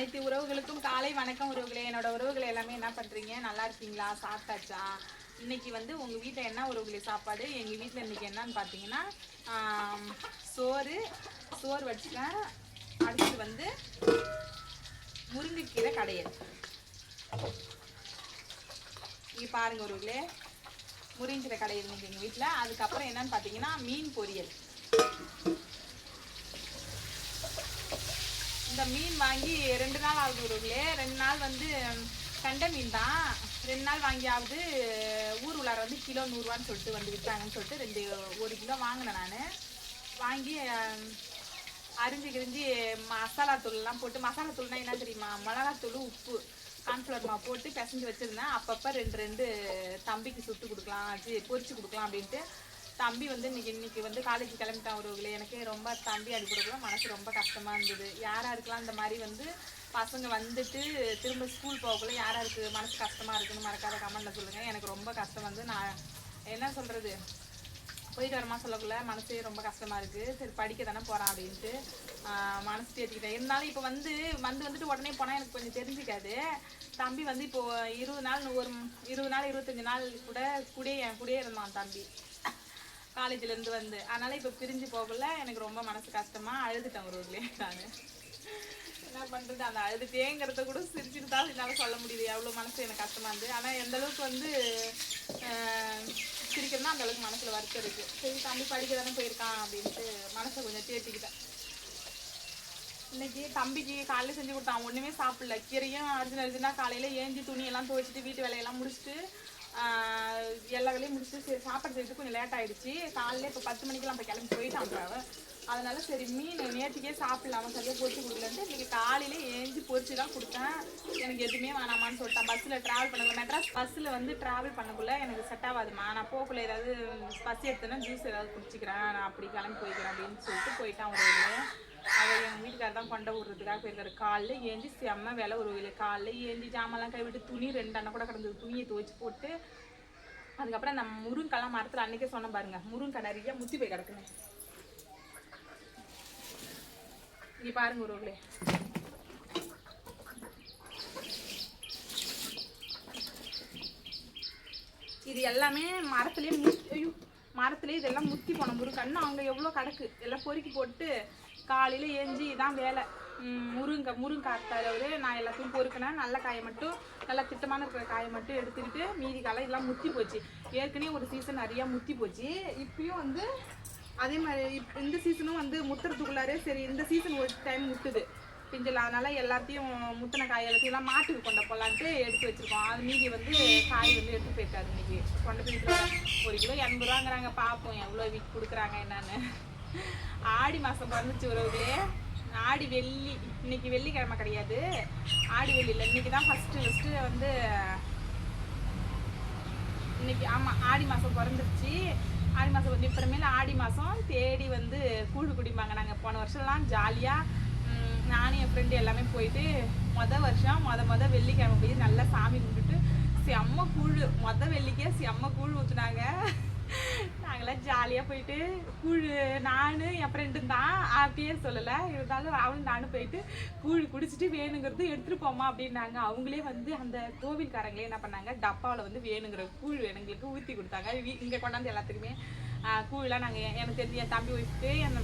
அனைத்து உறவுகளுக்கும் காலை வணக்கம் உறவுகளே. என்னோட உறவுகளை எல்லாமே என்ன பண்றீங்க? நல்லா இருக்கீங்களா? சாப்பிட்டாச்சா? இன்னைக்கு வந்து உங்க வீட்டில் என்ன உறவுகளே? சாப்பாடு? எங்க வீட்டில் இன்னைக்கு என்னன்னு பார்த்தீங்கன்னா சோறு சோறு வச்சுட்டேன் அடுத்து வந்து முருங்கைக்கீரை கடையல். இங்க பாருங்க உறவுகளே. முருங்கைக்கீரை கடையல் இன்னைக்கு எங்க வீட்டில் அதுக்கப்புறம் என்னன்னு பார்த்தீங்கன்னா மீன் பொரியல். இந்த மீன் வாங்கி ரெண்டு நாள் ஆகுது உறவுகளே. ரெண்டு நாள் வந்து கண்ட மீன் தான் ரெண்டு நாள் வாங்கியாவது ஊர் உள்ளார வந்து கிலோ நூறுரூவான்னு சொல்லிட்டு வந்து விற்றாங்கன்னு சொல்லிட்டு ரெண்டு ஒரு கிலோ வாங்கினேன் நான். வாங்கி அரிஞ்சு கிரிஞ்சி மசாலா தூள்லாம் போட்டு மசாலா தூள்னா என்ன தெரியுமா? மிளகாத்தூள் உப்பு கார்ன்ஃப்ளவர் மாவு போட்டு பிசைஞ்சு வச்சுருந்தேன். அப்பப்போ ரெண்டு ரெண்டு தம்பிக்கு சுட்டு கொடுக்கலாம் பொரிச்சு கொடுக்கலாம் அப்படின்ட்டு தம்பி வந்து இன்னைக்கு இன்னைக்கு வந்து காலேஜ் கிளம்பிட்டான் உறவுகளே எனக்கு ரொம்ப தம்பி அடி கொடுக்கல மனசு ரொம்ப கஷ்டமாக இருந்தது. யாரா இருக்கலாம் இந்த மாதிரி வந்து பசங்க வந்துட்டு திரும்ப ஸ்கூல் போகக்குள்ள யாரா இருக்கு மனசு கஷ்டமாக இருக்குன்னு மறக்காத கமெண்ட்டில் சொல்லுங்கள் எனக்கு ரொம்ப கஷ்டம் வந்து நான் என்ன சொல்கிறது போயிட்டு வரமா சொல்லக்குள்ள. மனசே ரொம்ப கஷ்டமாக இருக்குது சரி படிக்க தானே போகிறான் அப்படின்ட்டு மனசு தேர்த்திக்கிட்டேன் இருந்தாலும் இப்போ வந்து வந்து வந்துட்டு உடனே போனால் எனக்கு கொஞ்சம் தெரிஞ்சுக்காது. தம்பி வந்து இப்போது இருபது நாள் ஒரு இருபது நாள் இருபத்தஞ்சு நாள் கூட கூடயே என் கூடயே இருந்தான் தம்பி. காலேஜ்ல இருந்து வந்து. அதனால இப்ப பிரிஞ்சு போகல. எனக்கு ரொம்ப மனசு கஷ்டமா அழுதுட்டேன் ஒரு ஊர்லயே நான். என்ன பண்றது? அந்த அழுதுட்டேங்கிறத கூட சிரிச்சுட்டு தான் என்னால சொல்ல முடியுது எவ்வளவு மனசு எனக்கு கஷ்டமா இருந்து. ஆனா எந்த அளவுக்கு வந்து ஆஹ், சிரிக்கிறதுனா அந்த அளவுக்கு மனசுல வருத்தம் இருக்கு. சரி தம்பி படிக்க தானே போயிருக்கான் அப்படின்ட்டு மனசை கொஞ்சம் தேத்திக்கிட்டேன். இன்னைக்கு தம்பிக்கு காலையில செஞ்சு கொடுத்தான். ஒண்ணுமே சாப்பிடல. கீரையும் அர்ஜுன் அர்ஜுனா காலையில ஏஞ்சி துணி எல்லாம் துவைச்சிட்டு வீட்டு வேலையெல்லாம் முடிச்சுட்டு எல்லா வேலையும் முடிச்சுட்டு சாப்பாடு செய்யறதுக்கு கொஞ்சம் லேட் ஆயிடுச்சு. காலையில இப்போ பத்து மணிக்கெல்லாம் இப்போ கிளம்பி போயிட்டான் அவன் அதனால சரி மீன் நேற்றுக்கே சாப்பிடல. அவன் சரியா பொரிச்சு கொடுக்கலன்ட்டு இன்றைக்கி காலையில ஏஞ்சி பொறிச்சு தான் கொடுத்தேன். எனக்கு எதுவுமே வேணாமான்னு சொல்லிட்டான். பஸ்ஸில் ட்ராவல் பண்ணக்குள்ள மெட்ராஸ் பஸ்ஸில் வந்து ட்ராவல் பண்ணக்குள்ள எனக்கு செட் ஆகாதுமா நான் போக்குள்ள ஏதாவது பஸ் எடுத்தேன்னா ஜூஸ் ஏதாவது குடிச்சிக்கிறேன். நான் அப்படி கிளம்பி போய்க்கிறேன் அப்படின்னு சொல்லிட்டு போயிட்டான் ஒரு அவர் எங்கள் வீட்டுக்கார தான் கொண்ட விடுறதுக்காக போயிருக்காரு காலைல ஏஞ்சி செம்ம வேலை ஒரு வேலை காலைல ஏஞ்சி ஜாமான்லாம் கைவிட்டு துணி ரெண்டு அண்ணன் கூட கிடந்தது. துணியை துவைச்சு போட்டு அதுக்கப்புறம் அந்த முருங்கெல்லாம் மரத்தில் அன்றைக்கே சொன்னேன் பாருங்க. முருங்கை நிறைய முத்தி போய் கிடக்குங்க இங்கே பாருங்க ஒரு இது எல்லாமே மரத்துலேயே முத்தி ஐயோ மரத்துலேயே இதெல்லாம் முத்தி போன முருங்கன்னு அவங்க எவ்வளோ கிடக்கு எல்லாம் பொறுக்கி போட்டு காலையில் ஏஞ்சி இதான் வேலை. முருங்கை முருங்கை அத்தாரவர் நான் எல்லாத்தையும் பொறுக்கினேன். நல்ல காயை மட்டும் நல்லா திட்டமான இருக்கிற காயை மட்டும் எடுத்துக்கிட்டு மீதி காலை இதெல்லாம் முத்தி போச்சு. ஏற்கனவே ஒரு சீசன் நிறையா முத்தி போச்சு. இப்பயும் வந்து அதே மாதிரி இந்த சீசனும் வந்து முத்துறதுக்குள்ளாரே சரி இந்த சீசன் ஒரு டைம் முட்டுது. பிஞ்சல் அதனால எல்லாத்தையும் முத்தின காய் எல்லாத்தையும் எல்லாம் மாட்டுக்கு கொண்ட போகலான்ட்டு எடுத்து வச்சிருக்கோம். அது மீதி வந்து காய் வந்து எடுத்து போயிட்டாரு இன்னைக்கு. கொண்டு போயிட்டு ஒரு கிலோ எண்பது ரூபாங்கிறாங்க. பார்ப்போம் எவ்வளோ வீக் கொடுக்குறாங்க என்னன்னு. ஆடி மாதம் பிறந்துச்சு உறவுகளே. ஆடி வெள்ளி இன்னைக்கு வெள்ளிக்கிழமை கிடையாது. ஆடி வெள்ளியில் இன்னைக்கு தான் ஃபஸ்ட்டு ஃபஸ்ட்டு வந்து இன்னைக்கு ஆமாம் ஆடி மாதம் பிறந்துருச்சு. ஆடி மாதம் வந்து இப்புறமேல ஆடி மாதம் தேடி வந்து கூழு குடிப்பாங்க. நாங்கள் போன வருஷம்லாம் ஜாலியாக நானும் என் ஃப்ரெண்டு எல்லாமே போயிட்டு மொதல் வருஷம் மொத மொதல் வெள்ளிக்கிழமை போய் நல்லா சாமி கும்பிட்டுட்டு செம்ம கூழ். மொதல் வெள்ளிக்கே செம்ம கூழ் ஊற்றுனாங்க நாங்களாம் ஜாலியாக போயிட்டு கூழ் நான் என் ஃப்ரெண்டு தான். ஆ, பேர் சொல்லலை. இருந்தாலும் அவளும் நானும் போயிட்டு கூழ் குடிச்சிட்டு வேணுங்கிறது எடுத்துகிட்டு போமா அப்படின்னாங்க. அவங்களே வந்து அந்த கோவில்காரங்களே என்ன பண்ணாங்க? டப்பாவில் வந்து வேணுங்கிற கூழ் எங்களுக்கு ஊற்றி கொடுத்தாங்க. இங்கே கொண்டாந்து எல்லாத்துக்குமே கூழெலாம் நாங்கள் எனக்கு தெரிஞ்ச என் தம்பி ஒய்ஃப்க்கு என்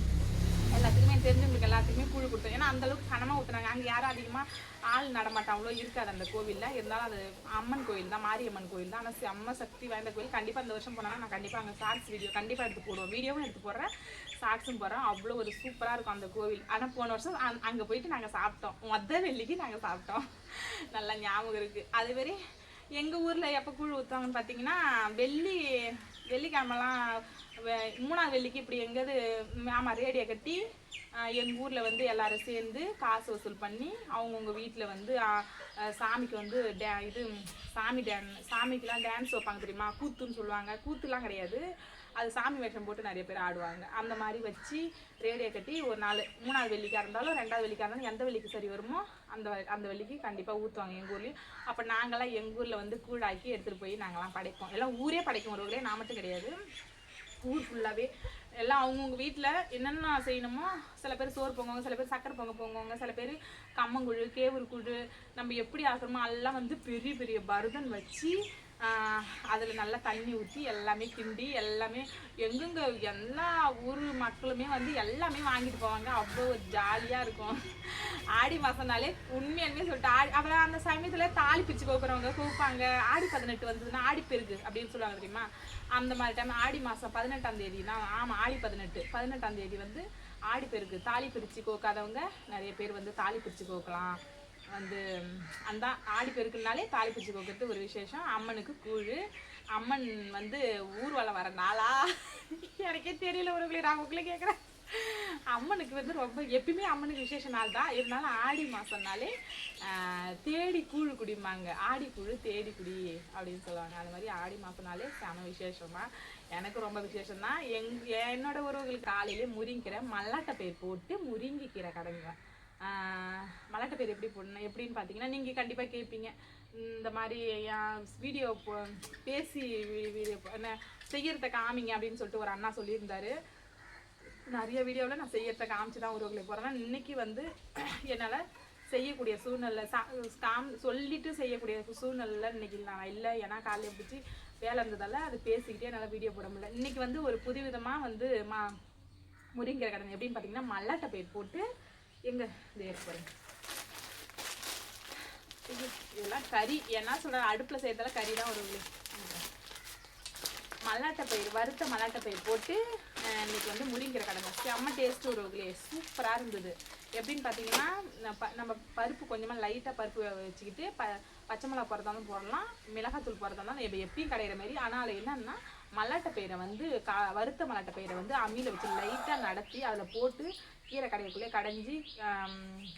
எல்லாத்துக்குமே தெரிஞ்சவங்களுக்கு எல்லாத்துக்குமே கூழ் கொடுத்தோம். ஏன்னா அந்த அளவுக்கு கனமாக ஊற்றுனாங்க அங்கே யாரும் அதிகமாக ஆள் நடமாட்டம் அவ்வளோ இருக்காது அந்த கோவிலில். இருந்தாலும் அது அம்மன் கோயில் தான் மாரியம்மன் கோயில் தான். ஆனால் செம்ம சக்தி வாய்ந்த கோயில். கண்டிப்பாக இந்த வருஷம் போனாலும் நான் கண்டிப்பாக அங்கே ஷார்ட்ஸ் வீடியோ கண்டிப்பாக எடுத்து போடுவோம் வீடியோவும் எடுத்து போடுறேன். ஷார்ட்ஸும் போடுறோம் அவ்வளோ ஒரு சூப்பராக இருக்கும் அந்த கோவில். ஆனால் போன வருஷம் அங்கே போயிட்டு நாங்கள் சாப்பிட்டோம். மொத்த வெள்ளிக்கு நாங்கள் சாப்பிட்டோம். நல்லா ஞாபகம் இருக்குது அதுமாரி எங்கள் ஊரில் எப்போ கூழ் ஊற்றுவாங்கன்னு பார்த்தீங்கன்னா வெள்ளி வெள்ளிக்கிழமெல்லாம் மூணாவது வெள்ளிக்கு இப்படி எங்கேயாவது ஆமாம் ரேடியோ கட்டி எங்கள் ஊரில் வந்து எல்லாரும் சேர்ந்து காசு வசூல் பண்ணி அவங்கவுங்க வீட்டில் வந்து சாமிக்கு வந்து டே இது சாமி டேன் சாமிக்கெலாம் டான்ஸ் வைப்பாங்க தெரியுமா? கூத்துன்னு சொல்லுவாங்க. கூத்துலாம் கிடையாது. அது சாமி வேஷம் போட்டு நிறைய பேர் ஆடுவாங்க. அந்த மாதிரி வச்சு ரேடியோ கட்டி ஒரு நாள் மூணாவது வெள்ளிக்காக இருந்தாலும் ரெண்டாவது வெள்ளிக்காக இருந்தாலும் எந்த வெள்ளிக்கு சரி வருமோ அந்த வ- அந்த வெள்ளிக்கு கண்டிப்பாக ஊற்றுவாங்க எங்கள் ஊர்லேயும். அப்போ நாங்களாம் எங்கள் ஊரில் வந்து கூழாக்கி எடுத்துகிட்டு போய் நாங்களாம் படைப்போம். எல்லாம் ஊரே படைக்கும் ஒரு ஊரே நான் மட்டும் கிடையாது. ஊர் ஃபுல்லாகவே எல்லாம் அவங்கவுங்க வீட்டில் என்னென்ன செய்யணுமோ சில பேர் சோறு பொங்குவாங்க சில பேர் சக்கரை பொங்க பொங்குவாங்க சில பேர் கம்மங்குழு கேவுரு குழு நம்ம எப்படி ஆக்குறோமோ எல்லாம் வந்து பெரிய பெரிய பருதன் வச்சு அதில் நல்லா தண்ணி ஊற்றி எல்லாமே கிண்டி எல்லாமே எங்கெங்க எல்லா ஊர் மக்களுமே வந்து எல்லாமே வாங்கிட்டு போவாங்க. அவ்வளோ ஜாலியாக இருக்கும். ஆடி மாதம்னாலே உண்மையாலுமே சொல்லிட்டு ஆடி அப்புறம் அந்த சமயத்தில் தாலி பிரித்து கோக்குறவங்க கூப்பாங்க. ஆடி பதினெட்டு வந்ததுன்னா ஆடி பெருகு அப்படின்னு சொல்லுவாங்க தெரியுமா? அந்த மாதிரி டைம் ஆடி மாதம் பதினெட்டாம் தேதினா ஆமாம் ஆடி பதினெட்டு. பதினெட்டாம் தேதி வந்து ஆடி பெருக்கு. தாலி பிரித்து கோக்காதவங்க நிறைய பேர் வந்து தாலி பிரித்து கோக்கலாம். வந்து அந்த ஆடி பெருக்குனாலே தாலி பிரிச்சு கோக்கிறது ஒரு விசேஷம். அம்மனுக்கு கூழ். அம்மன் வந்து ஊர்வலம் வர நாளா? எனக்கே தெரியல ஒரு நான் உங்களை கேட்குறேன். அம்மனுக்கு வந்து ரொம்ப எப்பயுமே அம்மனுக்கு விசேஷ நாள் தான். இருந்தாலும் ஆடி மாதம்னாலே தேடி கூழு குடிம்பாங்க. ஆடி கூழு தேடி குடி அப்படின்னு சொல்லுவாங்க. அது மாதிரி ஆடி மாதம்னாலே செம விசேஷமா எனக்கு ரொம்ப விசேஷம் தான். எங் என்னோட உறவுகளுக்கு காலையிலே முருங்கிக்கீரை மல்லாட்டை பயிர் போட்டு முருங்கிக்கீரை கடைங்க. மலாட்டை பேர் எப்படி போடணும் எப்படின்னு பார்த்தீங்கன்னா நீங்கள் கண்டிப்பாக கேட்பீங்க. இந்த மாதிரி வீடியோ பேசி வீடியோ என்ன செய்யறத காமிங்க அப்படின்னு சொல்லிட்டு ஒரு அண்ணா சொல்லியிருந்தாரு. நிறைய வீடியோவில் நான் செய்யறத காமிச்சு தான் உறவுகளுக்கு போகிறேன் இன்றைக்கி வந்து என்னால் செய்யக்கூடிய சூழ்நிலை சா காம் சொல்லிட்டு செய்யக்கூடிய சூழ்நிலை இன்னைக்கு நான் இல்லை. ஏன்னா காலையில் பிடிச்சி வேலை இருந்ததால் அது பேசிக்கிட்டே என்னால் வீடியோ போட முடியல. இன்றைக்கி வந்து ஒரு புதுவிதமாக வந்து மா முருங்கை கடன் எப்படின்னு பார்த்தீங்கன்னா மல்லாட்டை பயிர் போட்டு எங்க? இந்த இது இதெல்லாம் கறி. என்ன சொல்ற அடுப்புல செய்யறதால கறி தான் ஒரு மல்லாட்டை பயிர் வறுத்த மல்லாட்டை பயிர் போட்டு இன்னைக்கு வந்து முருங்கிற கடமை செம்ம டேஸ்ட் ஒரு சூப்பராக இருந்தது. எப்படின்னு பார்த்தீங்கன்னா நம்ம பருப்பு கொஞ்சமாக லைட்டாக பருப்பு வச்சுக்கிட்டு ப பச்சை மிளகா போகிறதாலும் போடலாம். மிளகாத்தூள் போகிறதாலும் இப்போ எப்பயும் கிடையிற மாதிரி ஆனால் அதில் என்னன்னா மல்லாட்டை பயிரை வந்து கா வறுத்த மல்லாட்டை பயிரை வந்து அம்மியில் வச்சு லைட்டாக நடத்தி அதில் போட்டு கீரை கடைக்குள்ளே கடைஞ்சி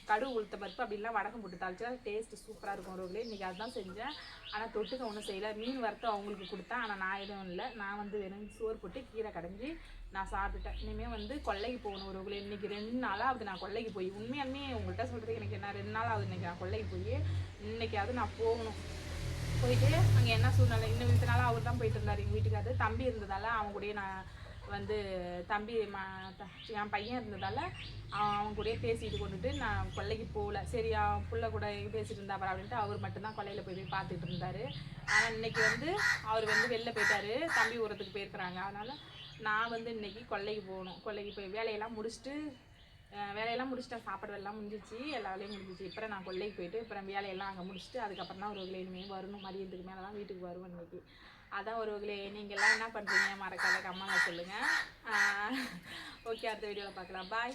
கடுகு உளுத்த பருப்பு அப்படிலாம் வடகம் போட்டு தாளிச்சா டேஸ்ட்டு சூப்பராக இருக்கும் ரோட்லேயே இன்றைக்கி அதுதான் செஞ்சேன். ஆனால் தொட்டுக்க ஒன்றும் செய்யலை. மீன் வறுத்து அவங்களுக்கு கொடுத்தேன். ஆனால் நான் எதுவும் இல்லை. நான் வந்து வெறும் சோறு போட்டு கீரை கடைஞ்சி நான் சாப்பிட்டுட்டேன். இனிமேல் வந்து கொல்லைக்கு போகணும் ஒரு இன்றைக்கி ரெண்டு நாளாக அது நான் கொல்லைக்கு போய் உண்மையாலுமே உங்கள்கிட்ட சொல்கிறதுக்கு எனக்கு என்ன ரெண்டு நாள் ஆகுது இன்றைக்கி நான் கொல்லைக்கு போய் இன்றைக்காவது நான் போகணும். போயிட்டு அங்கே என்ன சூழ்நிலை? இன்னும் இத்தனை நாளாக அவர் தான் போயிட்டு இருந்தார். எங்கள் வீட்டுக்காரர் தம்பி இருந்ததால் அவங்க கூடயே நான் வந்து தம்பி மா என் பையன் இருந்ததால் அவன் கூடயே பேசிட்டு கொண்டுட்டு நான் கொல்லைக்கு போகல. சரி அவன் பிள்ளை கூட பேசிட்டு இருந்தா அப்படின்ட்டு அவர் மட்டும்தான் கொல்லையில் போய் போய் பார்த்துட்டு இருந்தார். ஆனால் இன்னைக்கு வந்து அவர் வந்து வெளில போயிட்டாரு. தம்பி உரத்துக்கு போயிருக்கிறாங்க. அதனால் நான் வந்து இன்னைக்கு கொல்லைக்கு போகணும். கொல்லைக்கு போய் வேலையெல்லாம் முடிச்சுட்டு வேலையெல்லாம் முடிச்சுட்டேன் சாப்பாடு எல்லாம் முடிஞ்சிச்சு. எல்லா வேலையும் முடிஞ்சிச்சு. இப்போ நான் கொல்லைக்கு போயிட்டு அப்புறம் வேலையெல்லாம் அங்கே முடிச்சுட்டு அதுக்கப்புறம் தான் ஒரு இனிமேல் வரணும். மதியத்துக்கு மேலே தான் வீட்டுக்கு வருவேன் இன்னைக்கு. அதான் ஒருவர்களே நீங்கள்லாம் என்ன பண்ணுறீங்க மறக்காத கம்மாங்க சொல்லுங்கள் ஓகே அடுத்த வீடியோவில் பார்க்கலாம். பாய்